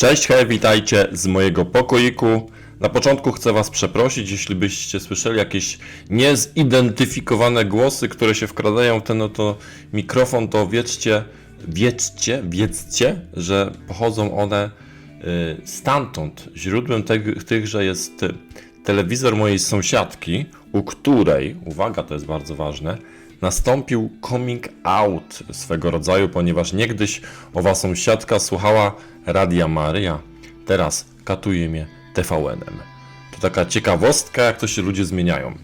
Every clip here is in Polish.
Cześć, hej, witajcie z mojego pokoiku. Na początku chcę Was przeprosić, jeśli byście słyszeli jakieś niezidentyfikowane głosy, które się wkradają w ten oto mikrofon, to wiedzcie, wiedzcie, wiedzcie, że pochodzą one y, stamtąd. Źródłem tych, tychże jest y, telewizor mojej sąsiadki, u której, uwaga, to jest bardzo ważne, nastąpił coming out swego rodzaju, ponieważ niegdyś owa sąsiadka słuchała Radia Maryja, teraz katuje mnie TVN-em. To taka ciekawostka, jak to się ludzie zmieniają.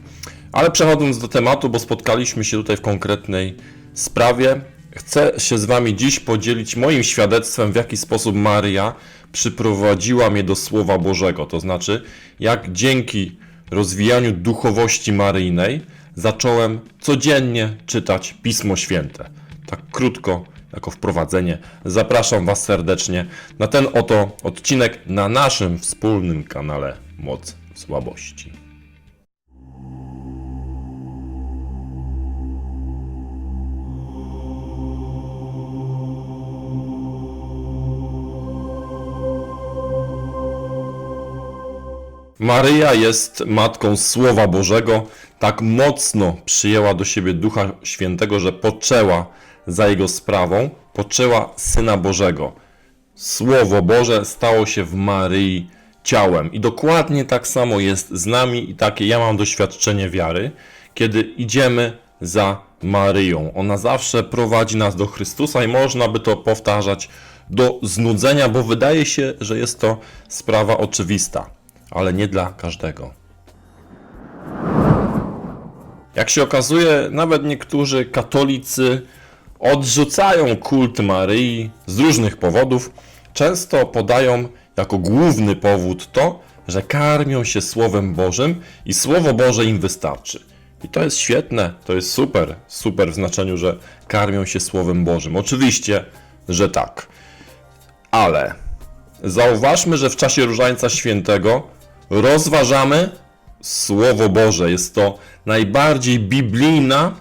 Ale przechodząc do tematu, bo spotkaliśmy się tutaj w konkretnej sprawie, chcę się z Wami dziś podzielić moim świadectwem, w jaki sposób Maryja przyprowadziła mnie do Słowa Bożego. To znaczy, jak dzięki rozwijaniu duchowości maryjnej zacząłem codziennie czytać Pismo Święte. Tak krótko, jako wprowadzenie. Zapraszam Was serdecznie na ten oto odcinek na naszym wspólnym kanale Moc Słabości. Maryja jest matką Słowa Bożego, tak mocno przyjęła do siebie Ducha Świętego, że poczęła za jego sprawą, poczęła Syna Bożego. Słowo Boże stało się w Maryi ciałem. I dokładnie tak samo jest z nami i takie ja mam doświadczenie wiary, kiedy idziemy za Maryją. Ona zawsze prowadzi nas do Chrystusa i można by to powtarzać do znudzenia, bo wydaje się, że jest to sprawa oczywista, ale nie dla każdego. Jak się okazuje, nawet niektórzy katolicy odrzucają kult Maryi z różnych powodów. Często podają jako główny powód to, że karmią się Słowem Bożym i Słowo Boże im wystarczy. I to jest świetne, to jest super, super w znaczeniu, że karmią się Słowem Bożym. Oczywiście, że tak. Ale zauważmy, że w czasie Różańca Świętego rozważamy Słowo Boże. Jest to najbardziej biblijna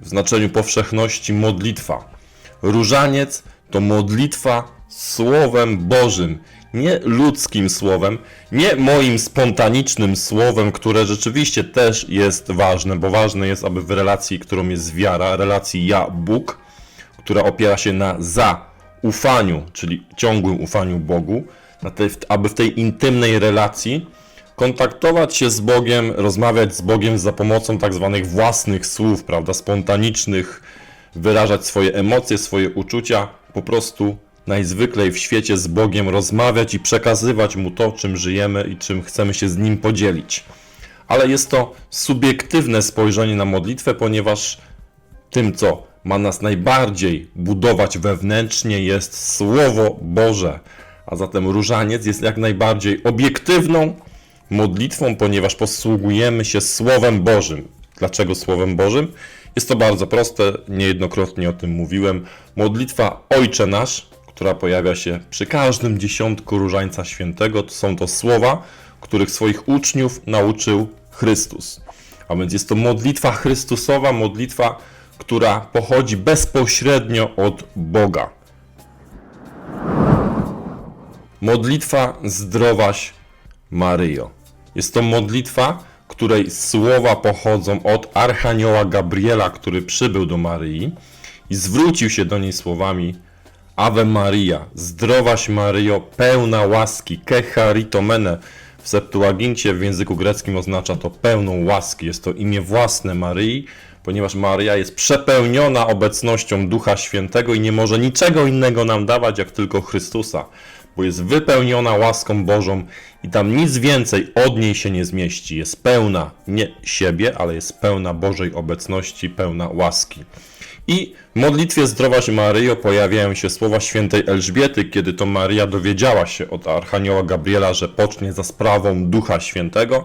w znaczeniu powszechności modlitwa. Różaniec to modlitwa Słowem Bożym, nie ludzkim słowem, nie moim spontanicznym słowem, które rzeczywiście też jest ważne, bo ważne jest, aby w relacji, którą jest wiara, relacji ja-Bóg, która opiera się na zaufaniu, czyli ciągłym ufaniu Bogu, aby w tej intymnej relacji kontaktować się z Bogiem, rozmawiać z Bogiem za pomocą tak zwanych własnych słów, prawda, spontanicznych, wyrażać swoje emocje, swoje uczucia, po prostu najzwyklej w świecie z Bogiem rozmawiać i przekazywać Mu to, czym żyjemy i czym chcemy się z Nim podzielić. Ale jest to subiektywne spojrzenie na modlitwę, ponieważ tym, co ma nas najbardziej budować wewnętrznie, jest Słowo Boże. A zatem różaniec jest jak najbardziej obiektywną modlitwą, ponieważ posługujemy się Słowem Bożym. Dlaczego Słowem Bożym? Jest to bardzo proste, niejednokrotnie o tym mówiłem. Modlitwa Ojcze Nasz, która pojawia się przy każdym dziesiątku Różańca Świętego, to są to słowa, których swoich uczniów nauczył Chrystus. A więc jest to modlitwa Chrystusowa, modlitwa, która pochodzi bezpośrednio od Boga. Modlitwa Zdrowaś Maryjo. Jest to modlitwa, której słowa pochodzą od Archanioła Gabriela, który przybył do Maryi i zwrócił się do niej słowami Ave Maria, zdrowaś Maryjo, pełna łaski, kecharitomene. W Septuagincie w języku greckim oznacza to pełną łaski. Jest to imię własne Maryi, ponieważ Maryja jest przepełniona obecnością Ducha Świętego i nie może niczego innego nam dawać, jak tylko Chrystusa, bo jest wypełniona łaską Bożą i tam nic więcej od niej się nie zmieści. Jest pełna nie siebie, ale jest pełna Bożej obecności, pełna łaski. I w modlitwie Zdrowaś Maryjo pojawiają się słowa świętej Elżbiety, kiedy to Maryja dowiedziała się od Archanioła Gabriela, że pocznie za sprawą Ducha Świętego.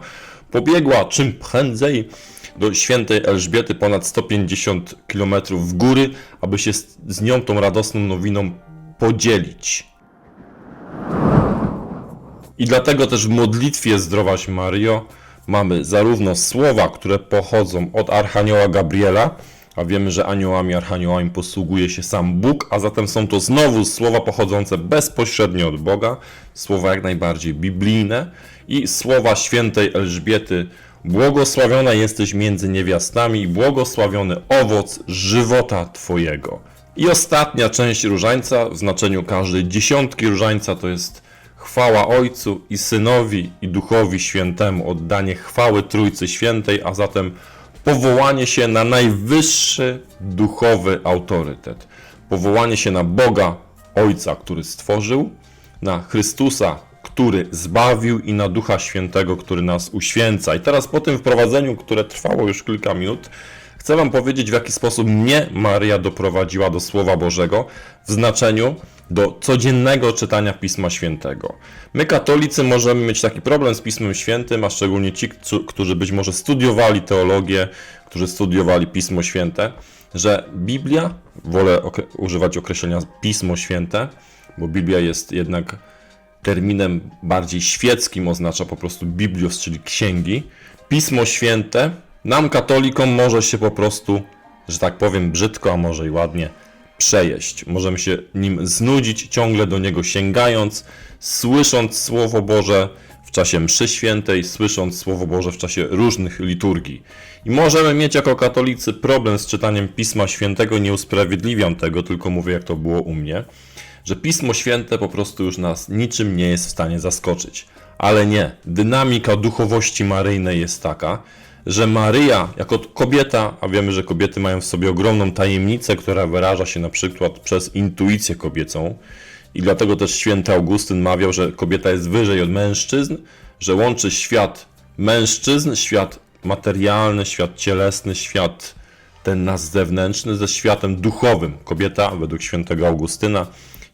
Pobiegła czym prędzej do świętej Elżbiety ponad 150 km w góry, aby się z nią tą radosną nowiną podzielić. I dlatego też w modlitwie Zdrowaś Maryjo mamy zarówno słowa, które pochodzą od Archanioła Gabriela, a wiemy, że aniołami, archaniołami posługuje się sam Bóg, a zatem są to znowu słowa pochodzące bezpośrednio od Boga, słowa jak najbardziej biblijne i słowa świętej Elżbiety. Błogosławiona jesteś między niewiastami błogosławiony owoc żywota Twojego. I ostatnia część różańca w znaczeniu każdej dziesiątki różańca to jest chwała Ojcu i Synowi i Duchowi Świętemu, oddanie chwały Trójcy Świętej, a zatem powołanie się na najwyższy duchowy autorytet. Powołanie się na Boga Ojca, który stworzył, na Chrystusa, który zbawił i na Ducha Świętego, który nas uświęca. I teraz po tym wprowadzeniu, które trwało już kilka minut, chcę Wam powiedzieć, w jaki sposób mnie Maria doprowadziła do Słowa Bożego w znaczeniu do codziennego czytania Pisma Świętego. My, katolicy, możemy mieć taki problem z Pismem Świętym, a szczególnie ci, któ- którzy być może studiowali teologię, którzy studiowali Pismo Święte, że Biblia, wolę okre- używać określenia Pismo Święte, bo Biblia jest jednak terminem bardziej świeckim, oznacza po prostu Biblios, czyli księgi. Pismo Święte nam, katolikom, może się po prostu, że tak powiem, brzydko, a może i ładnie przejeść. Możemy się nim znudzić, ciągle do niego sięgając, słysząc Słowo Boże w czasie mszy świętej, słysząc Słowo Boże w czasie różnych liturgii. I możemy mieć jako katolicy problem z czytaniem Pisma Świętego, nie usprawiedliwiam tego, tylko mówię jak to było u mnie, że Pismo Święte po prostu już nas niczym nie jest w stanie zaskoczyć. Ale nie, dynamika duchowości maryjnej jest taka, że Maryja jako kobieta, a wiemy, że kobiety mają w sobie ogromną tajemnicę, która wyraża się na przykład przez intuicję kobiecą, i dlatego też święty Augustyn mawiał, że kobieta jest wyżej od mężczyzn, że łączy świat mężczyzn, świat materialny, świat cielesny, świat ten nasz zewnętrzny ze światem duchowym. Kobieta, według świętego Augustyna,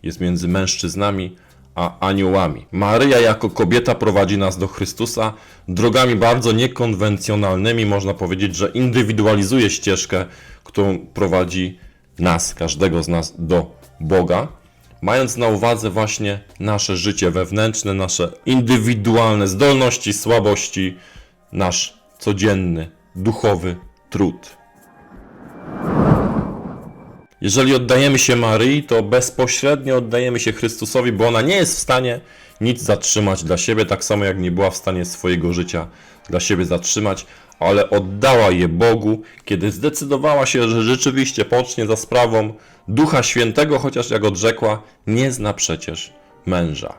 jest między mężczyznami a aniołami. Maryja jako kobieta prowadzi nas do Chrystusa drogami bardzo niekonwencjonalnymi. Można powiedzieć, że indywidualizuje ścieżkę, którą prowadzi nas, każdego z nas do Boga mając na uwadze właśnie nasze życie wewnętrzne, nasze indywidualne zdolności, słabości, nasz codzienny, duchowy trud. Jeżeli oddajemy się Maryi, to bezpośrednio oddajemy się Chrystusowi, bo ona nie jest w stanie nic zatrzymać dla siebie, tak samo jak nie była w stanie swojego życia dla siebie zatrzymać, ale oddała je Bogu, kiedy zdecydowała się, że rzeczywiście pocznie za sprawą Ducha Świętego, chociaż jak odrzekła, nie zna przecież męża.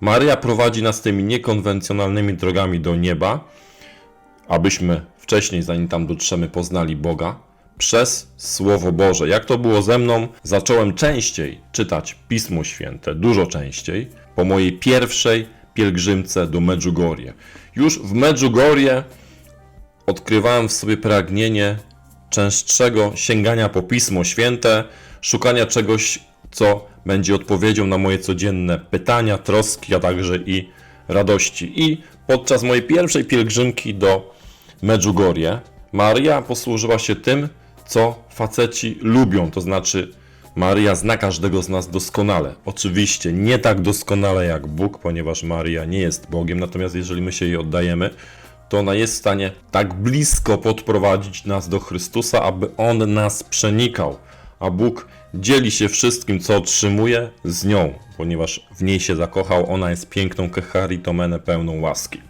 Maryja prowadzi nas tymi niekonwencjonalnymi drogami do nieba, abyśmy wcześniej, zanim tam dotrzemy, poznali Boga przez Słowo Boże. Jak to było ze mną, zacząłem częściej czytać Pismo Święte, dużo częściej, po mojej pierwszej pielgrzymce do Medjugorje. Już w Medjugorje odkrywałem w sobie pragnienie częstszego sięgania po Pismo Święte, szukania czegoś, co będzie odpowiedzią na moje codzienne pytania, troski, a także i radości. I podczas mojej pierwszej pielgrzymki do Medjugorje Maria posłużyła się tym, co faceci lubią, to znaczy Maria zna każdego z nas doskonale. Oczywiście nie tak doskonale jak Bóg, ponieważ Maria nie jest Bogiem, natomiast jeżeli my się jej oddajemy, to ona jest w stanie tak blisko podprowadzić nas do Chrystusa, aby On nas przenikał, a Bóg dzieli się wszystkim, co otrzymuje z nią, ponieważ w niej się zakochał, ona jest piękną kecharitomenę pełną łaski.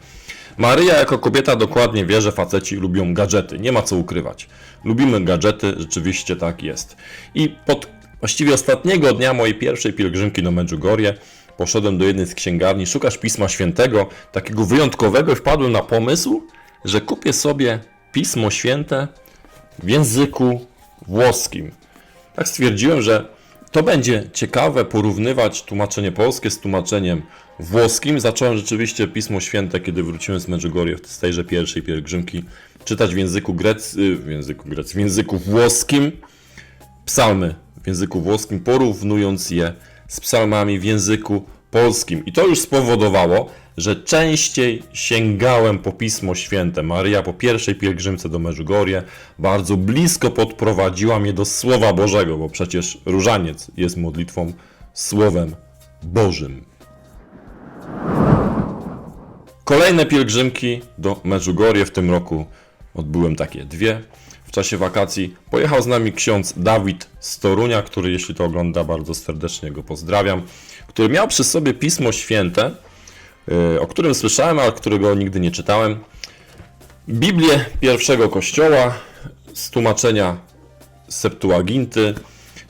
Maryja jako kobieta dokładnie wie, że faceci lubią gadżety, nie ma co ukrywać. Lubimy gadżety, rzeczywiście tak jest. I pod właściwie ostatniego dnia mojej pierwszej pielgrzymki do Medjugorje poszedłem do jednej z księgarni szukać Pisma Świętego, takiego wyjątkowego i wpadłem na pomysł, że kupię sobie Pismo Święte w języku włoskim. Tak stwierdziłem, że to będzie ciekawe porównywać tłumaczenie polskie z tłumaczeniem włoskim. Zacząłem rzeczywiście Pismo Święte, kiedy wróciłem z Medjugorje z tejże pierwszej pielgrzymki, czytać w języku greckim, w języku greckim, w języku włoskim, psalmy w języku włoskim, porównując je z psalmami w języku polskim. I to już spowodowało, że częściej sięgałem po Pismo Święte. Maryja po pierwszej pielgrzymce do Medjugorje bardzo blisko podprowadziła mnie do Słowa Bożego, bo przecież różaniec jest modlitwą Słowem Bożym. Kolejne pielgrzymki do Medjugorje w tym roku odbyłem takie dwie. Czasie wakacji pojechał z nami ksiądz Dawid z Torunia, który jeśli to ogląda, bardzo serdecznie go pozdrawiam, który miał przy sobie Pismo Święte, yy, o którym słyszałem, ale którego nigdy nie czytałem. Biblię pierwszego kościoła z tłumaczenia Septuaginty.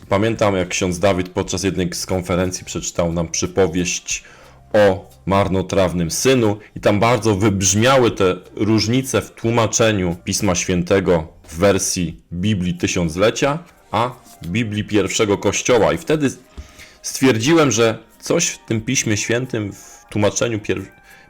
Pamiętam, jak ksiądz Dawid podczas jednej z konferencji przeczytał nam przypowieść o marnotrawnym synu i tam bardzo wybrzmiały te różnice w tłumaczeniu Pisma Świętego w wersji Biblii Tysiąclecia, a Biblii pierwszego Kościoła. I wtedy stwierdziłem, że coś w tym Piśmie Świętym, w tłumaczeniu pier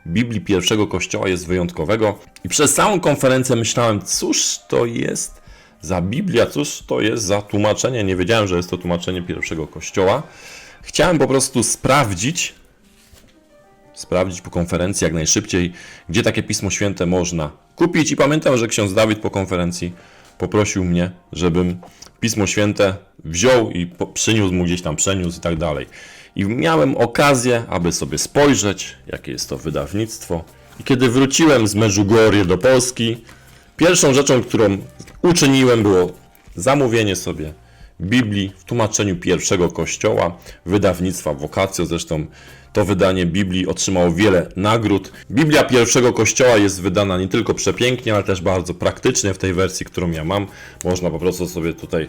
Biblii pierwszego Kościoła jest wyjątkowego. I przez całą konferencję myślałem, cóż to jest za Biblia, cóż to jest za tłumaczenie. Nie wiedziałem, że jest to tłumaczenie pierwszego Kościoła. Chciałem po prostu sprawdzić, sprawdzić po konferencji jak najszybciej, gdzie takie Pismo Święte można kupić. I pamiętam, że ksiądz Dawid po konferencji poprosił mnie, żebym Pismo Święte wziął i przyniósł mu gdzieś tam, przeniósł i tak dalej. I miałem okazję, aby sobie spojrzeć, jakie jest to wydawnictwo. I kiedy wróciłem z Medjugorje do Polski, pierwszą rzeczą, którą uczyniłem, było zamówienie sobie Biblii w tłumaczeniu pierwszego kościoła, wydawnictwa Vocatio. Zresztą to wydanie Biblii otrzymało wiele nagród. Biblia pierwszego kościoła jest wydana nie tylko przepięknie, ale też bardzo praktycznie w tej wersji, którą ja mam. Można po prostu sobie tutaj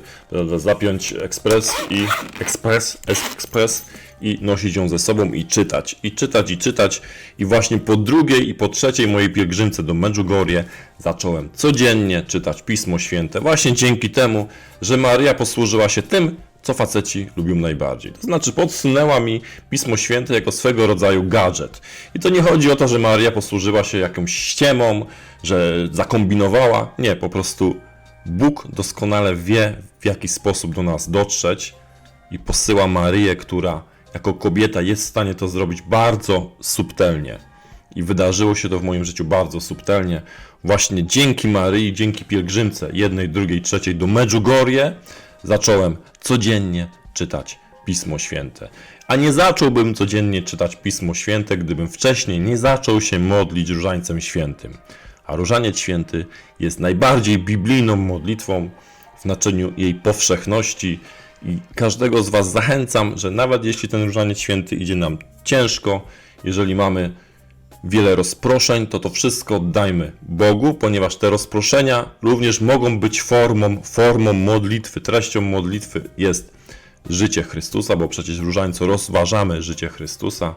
e, zapiąć ekspres i ekspres, ekspres i nosić ją ze sobą i czytać. I czytać, i czytać. I właśnie po drugiej i po trzeciej mojej pielgrzymce do Medjugorje zacząłem codziennie czytać Pismo Święte. Właśnie dzięki temu, że Maria posłużyła się tym, co faceci lubią najbardziej. To znaczy podsunęła mi Pismo Święte jako swego rodzaju gadżet. I to nie chodzi o to, że Maria posłużyła się jakąś ściemą, że zakombinowała. Nie, po prostu Bóg doskonale wie, w jaki sposób do nas dotrzeć i posyła Maryję, która jako kobieta jest w stanie to zrobić bardzo subtelnie. I wydarzyło się to w moim życiu bardzo subtelnie. Właśnie dzięki Maryi, dzięki pielgrzymce jednej, drugiej, trzeciej do Medjugorje zacząłem codziennie czytać Pismo Święte. A nie zacząłbym codziennie czytać Pismo Święte, gdybym wcześniej nie zaczął się modlić Różańcem Świętym. A Różaniec Święty jest najbardziej biblijną modlitwą w znaczeniu jej powszechności i każdego z Was zachęcam, że nawet jeśli ten Różaniec Święty idzie nam ciężko, jeżeli mamy wiele rozproszeń, to to wszystko oddajmy Bogu, ponieważ te rozproszenia również mogą być formą, formą modlitwy. Treścią modlitwy jest życie Chrystusa, bo przecież w różańcu rozważamy życie Chrystusa.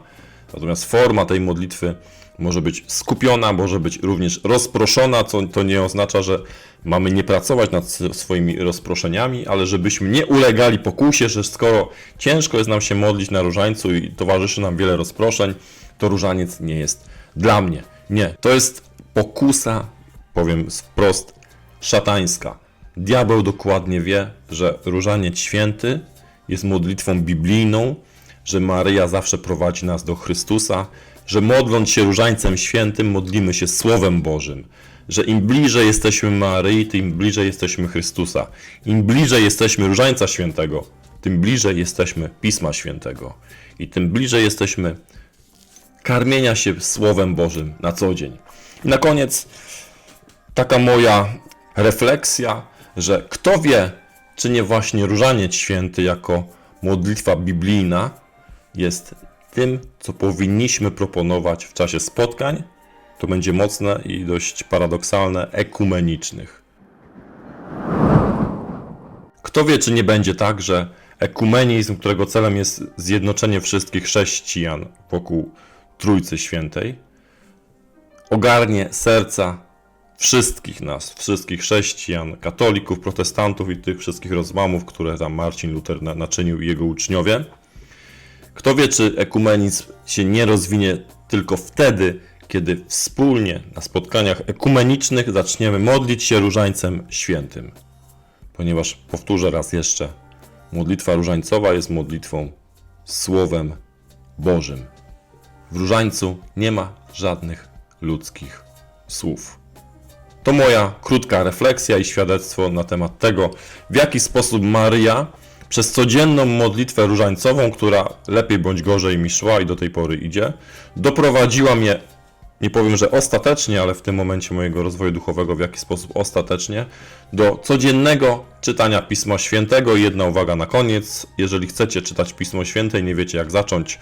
Natomiast forma tej modlitwy może być skupiona, może być również rozproszona, co to nie oznacza, że mamy nie pracować nad swoimi rozproszeniami, ale żebyśmy nie ulegali pokusie, że skoro ciężko jest nam się modlić na różańcu i towarzyszy nam wiele rozproszeń, to różaniec nie jest dla mnie. Nie, to jest pokusa, powiem wprost, szatańska. Diabeł dokładnie wie, że różaniec święty jest modlitwą biblijną, że Maryja zawsze prowadzi nas do Chrystusa, że modląc się różańcem świętym, modlimy się Słowem Bożym, że im bliżej jesteśmy Maryi, tym bliżej jesteśmy Chrystusa. Im bliżej jesteśmy różańca świętego, tym bliżej jesteśmy Pisma Świętego i tym bliżej jesteśmy karmienia się Słowem Bożym na co dzień. I na koniec taka moja refleksja, że kto wie, czy nie właśnie Różaniec Święty jako modlitwa biblijna jest tym, co powinniśmy proponować w czasie spotkań, to będzie mocne i dość paradoksalne, ekumenicznych. Kto wie, czy nie będzie tak, że ekumenizm, którego celem jest zjednoczenie wszystkich chrześcijan wokół Trójcy Świętej, ogarnie serca wszystkich nas, wszystkich chrześcijan, katolików, protestantów i tych wszystkich rozłamów, które tam Marcin Luther na- naczynił i jego uczniowie. Kto wie, czy ekumenizm się nie rozwinie tylko wtedy, kiedy wspólnie na spotkaniach ekumenicznych zaczniemy modlić się różańcem świętym. Ponieważ powtórzę raz jeszcze, modlitwa różańcowa jest modlitwą Słowem Bożym. W różańcu nie ma żadnych ludzkich słów. To moja krótka refleksja i świadectwo na temat tego, w jaki sposób Maryja przez codzienną modlitwę różańcową, która lepiej bądź gorzej mi szła i do tej pory idzie, doprowadziła mnie nie powiem, że ostatecznie, ale w tym momencie mojego rozwoju duchowego, w jaki sposób ostatecznie, do codziennego czytania Pisma Świętego. Jedna uwaga na koniec. Jeżeli chcecie czytać Pismo Święte i nie wiecie jak zacząć,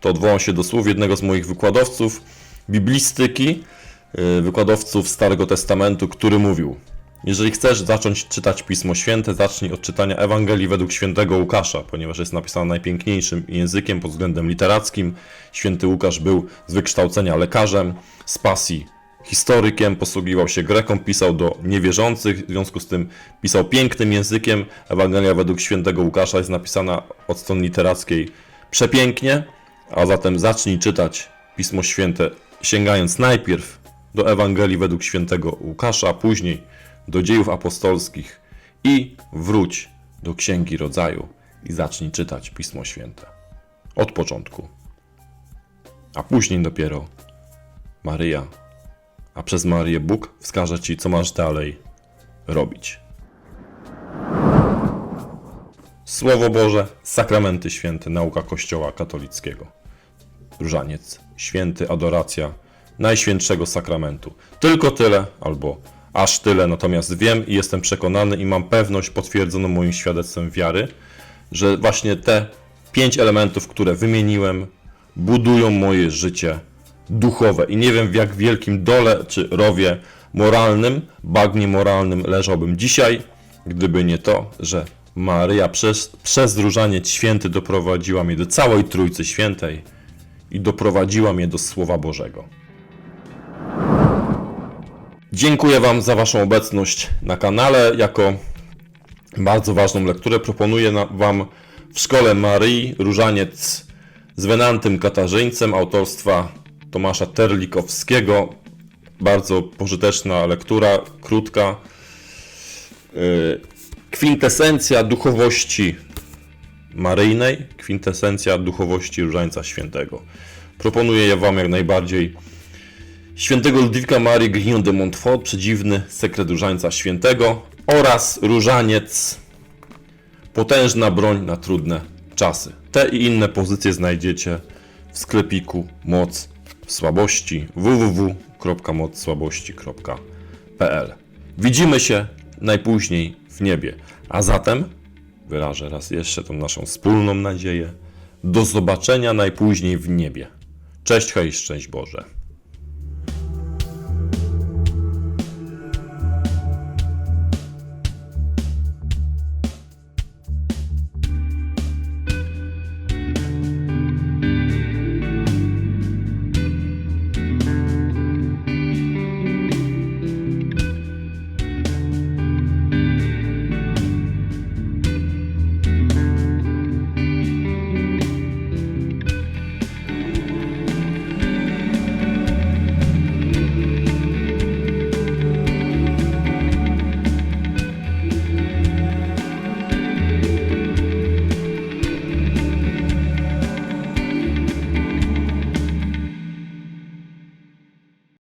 to odwołam się do słów jednego z moich wykładowców biblistyki, yy, wykładowców Starego Testamentu, który mówił: Jeżeli chcesz zacząć czytać Pismo Święte, zacznij od czytania Ewangelii według świętego Łukasza, ponieważ jest napisana najpiękniejszym językiem pod względem literackim. Święty Łukasz był z wykształcenia lekarzem, z pasji historykiem, posługiwał się greką, pisał do niewierzących, w związku z tym pisał pięknym językiem. Ewangelia według świętego Łukasza jest napisana od strony literackiej przepięknie, a zatem zacznij czytać Pismo Święte, sięgając najpierw do Ewangelii według świętego Łukasza, a później do dziejów apostolskich i wróć do Księgi Rodzaju i zacznij czytać Pismo Święte. Od początku. A później dopiero Maryja, a przez Maryję Bóg wskaże Ci, co masz dalej robić. Słowo Boże, sakramenty święte, nauka Kościoła katolickiego. Różaniec, święty, adoracja Najświętszego Sakramentu. Tylko tyle, albo aż tyle, natomiast wiem i jestem przekonany i mam pewność potwierdzoną moim świadectwem wiary, że właśnie te pięć elementów, które wymieniłem, budują moje życie duchowe. I nie wiem w jak wielkim dole czy rowie moralnym, bagnie moralnym leżałbym dzisiaj, gdyby nie to, że Maryja przez, przez różaniec święty doprowadziła mnie do całej Trójcy Świętej i doprowadziła mnie do Słowa Bożego. Dziękuję Wam za Waszą obecność na kanale. Jako bardzo ważną lekturę proponuję Wam w Szkole Maryi Różaniec z Wenantym Katarzyńcem autorstwa Tomasza Terlikowskiego. Bardzo pożyteczna lektura, krótka. Yy, Kwintesencja duchowości maryjnej, kwintesencja duchowości Różańca Świętego. Proponuję je Wam jak najbardziej świętego Ludwika Marii Grignon de Montfort, przedziwny sekret Różańca Świętego oraz Różaniec, potężna broń na trudne czasy. Te i inne pozycje znajdziecie w sklepiku Moc Słabości www.mocsłabości.pl Widzimy się najpóźniej w niebie, a zatem wyrażę raz jeszcze tą naszą wspólną nadzieję do zobaczenia najpóźniej w niebie. Cześć, hej, szczęść Boże.